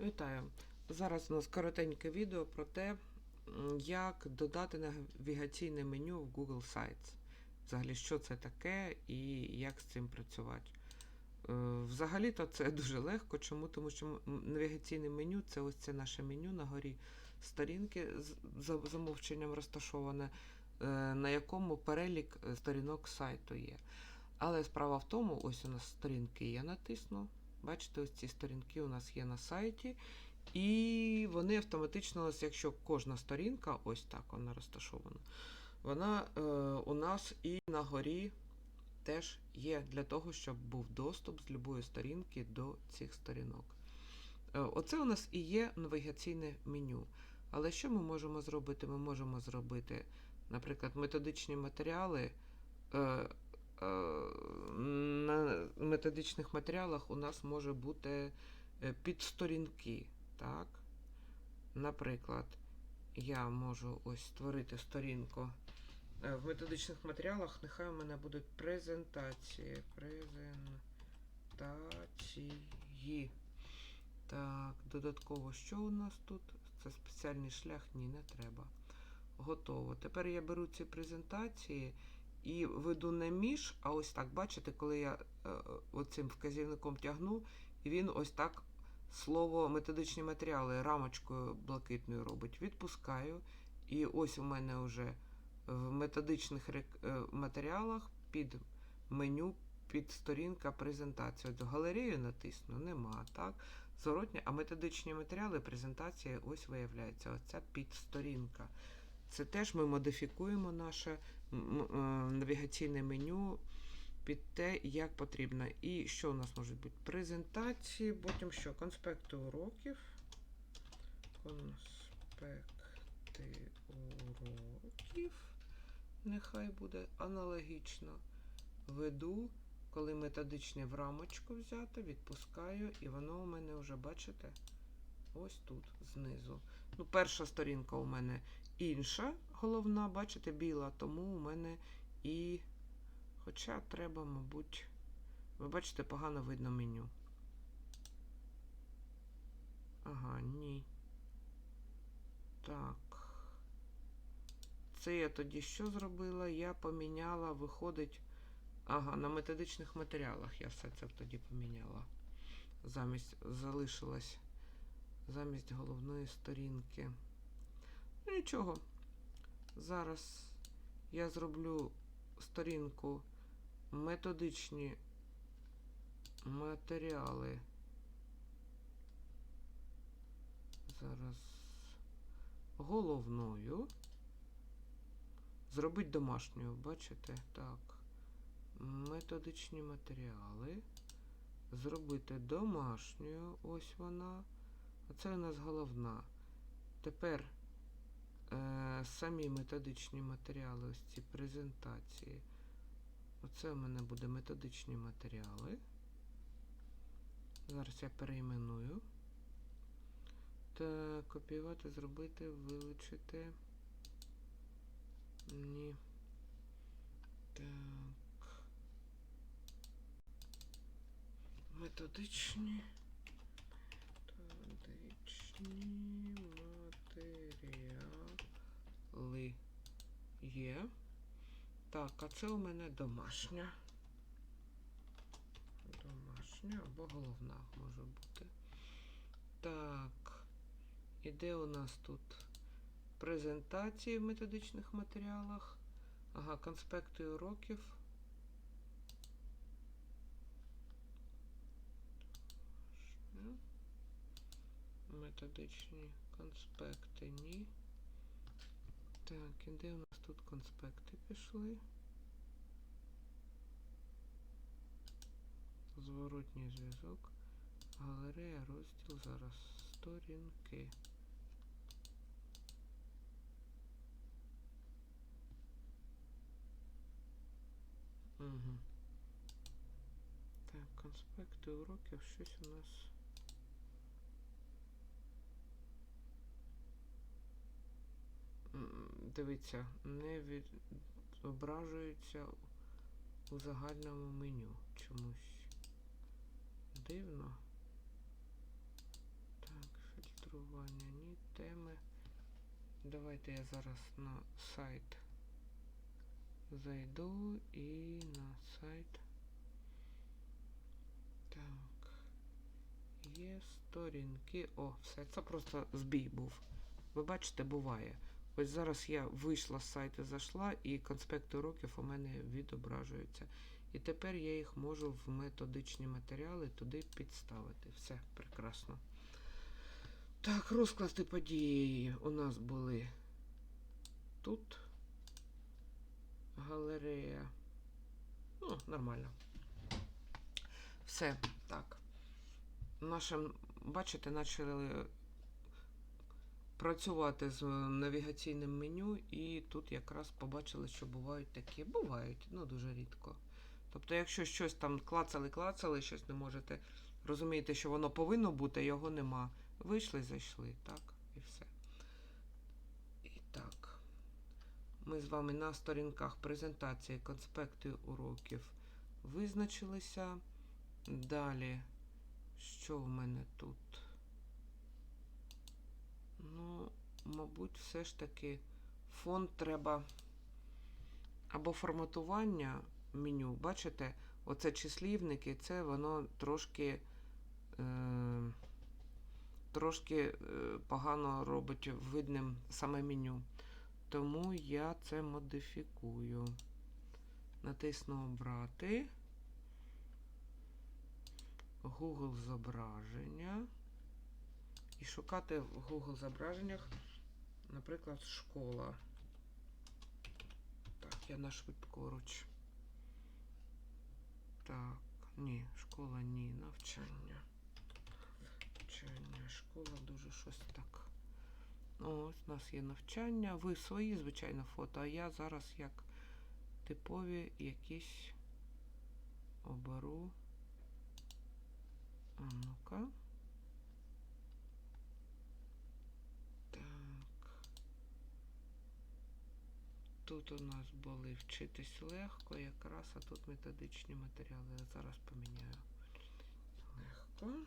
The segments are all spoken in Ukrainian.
Вітаю! Зараз у нас коротеньке відео про те, як додати навігаційне меню в Google Sites. Взагалі, що це таке і як з цим працювати. Е, Взагалі-то це дуже легко. Чому? Тому що навігаційне меню це ось це наше меню на горі сторінки з- замовченням розташоване, е, на якому перелік е, сторінок сайту є. Але справа в тому, ось у нас сторінки я натисну. Бачите, ось ці сторінки у нас є на сайті, і вони автоматично, ось якщо кожна сторінка, ось так вона розташована, вона е, у нас і на горі теж є для того, щоб був доступ з любої сторінки до цих сторінок. Е, оце у нас і є навігаційне меню. Але що ми можемо зробити? Ми можемо зробити, наприклад, методичні матеріали. Е, на методичних матеріалах у нас може бути е, підсторінки. Так? Наприклад, я можу ось створити сторінку. Е, В методичних матеріалах нехай у мене будуть презентації. Презентації. Так, додатково, що у нас тут? Це спеціальний шлях? Ні, не треба. Готово. Тепер я беру ці презентації і веду не між, а ось так. Бачите, коли я е, оцим вказівником тягну, і він ось так слово методичні матеріали рамочкою блакитною робить. Відпускаю. І ось у мене вже в методичних е, матеріалах під меню, під сторінка презентації. От галерею натисну, нема, так? Зворотня, а методичні матеріали, презентація, ось виявляється, оця підсторінка. Це теж ми модифікуємо наше е, навігаційне меню під те, як потрібно. І що у нас можуть бути? Презентації, потім що? Конспекти уроків. Конспекти уроків. Нехай буде аналогічно. Веду, коли методичне в рамочку взяти, відпускаю, і воно у мене вже, бачите, ось тут, знизу. Ну, перша сторінка у мене інша головна, бачите, біла, тому у мене і. Хоча треба, мабуть. Ви бачите, погано видно меню. Ага, ні. Так. Це я тоді що зробила? Я поміняла, виходить. Ага, на методичних матеріалах я все це тоді поміняла. Замість залишилась замість головної сторінки. Нічого. Зараз я зроблю сторінку методичні матеріали. Зараз головною. Зробить домашньою, бачите? Так. Методичні матеріали. Зробити домашньою. Ось вона. Оце у нас головна. Тепер самі методичні матеріали, ось ці презентації. Оце у мене буде методичні матеріали. Зараз я перейменую. Та копіювати, зробити, вилучити. Ні. Так. Методичні. Методичні матеріали є. Так, а це у мене домашня. Домашня або головна може бути. Так. І де у нас тут презентації в методичних матеріалах? Ага, конспекти уроків. Методичні конспекти, ні. Так, і де у нас тут конспекти пішли? Зворотній зв'язок. Галерея, розділ зараз. Сторінки. Угу. Так, конспекти уроків, щось у нас. дивіться, не відображується у загальному меню чомусь. Дивно. Так, фільтрування, ні, теми. Давайте я зараз на сайт зайду і на сайт. Так. Є сторінки. О, все. Це просто збій був. Ви бачите, буває. Ось зараз я вийшла з сайту, зайшла, і конспекти уроків у мене відображуються. І тепер я їх можу в методичні матеріали туди підставити. Все, прекрасно. Так, розкласти події у нас були тут. Галерея. Ну, нормально. Все, так. Нашим, бачите, почали працювати з навігаційним меню, і тут якраз побачили, що бувають такі. Бувають, ну дуже рідко. Тобто, якщо щось там клацали-клацали, щось не можете розумієте, що воно повинно бути, його нема. Вийшли, зайшли, так, і все. І так. Ми з вами на сторінках презентації конспекти уроків визначилися. Далі, що в мене тут? Ну, мабуть, все ж таки фон треба або форматування меню. Бачите, оце числівники, це воно трошки, е, трошки е, погано робить видним саме меню. Тому я це модифікую. Натисну Обрати. Google зображення. І шукати в Google зображеннях, наприклад, школа. Так, я на швидкоруч. Так, ні, школа ні, навчання. Навчання, школа дуже щось так. Ось у нас є навчання. Ви свої, звичайно, фото, а я зараз як типові якісь оберу. А ну-ка. Так. Тут у нас були вчитись легко, якраз, а тут методичні матеріали. Я зараз поміняю. Легко.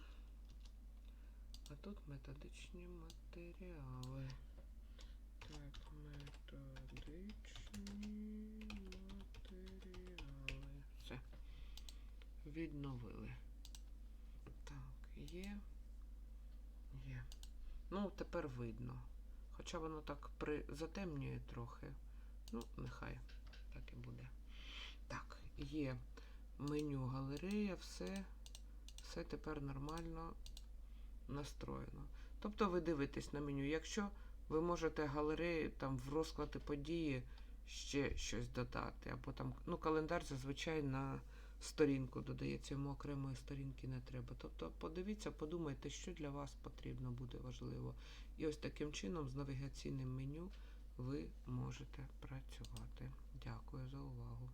А тут методичні матеріали. Так, методичні матеріали. Все. Відновили. Так, є. Є. Ну, тепер видно. Хоча воно так при... затемнює трохи. Ну, нехай так і буде. Так, є меню галерея, все, все тепер нормально настроєно. Тобто ви дивитесь на меню. Якщо ви можете галереї там в розклади події ще щось додати, або там, ну, календар зазвичай на сторінку додається, йому окремої сторінки не треба. Тобто подивіться, подумайте, що для вас потрібно буде важливо. І ось таким чином з навігаційним меню ви можете працювати. Дякую за увагу.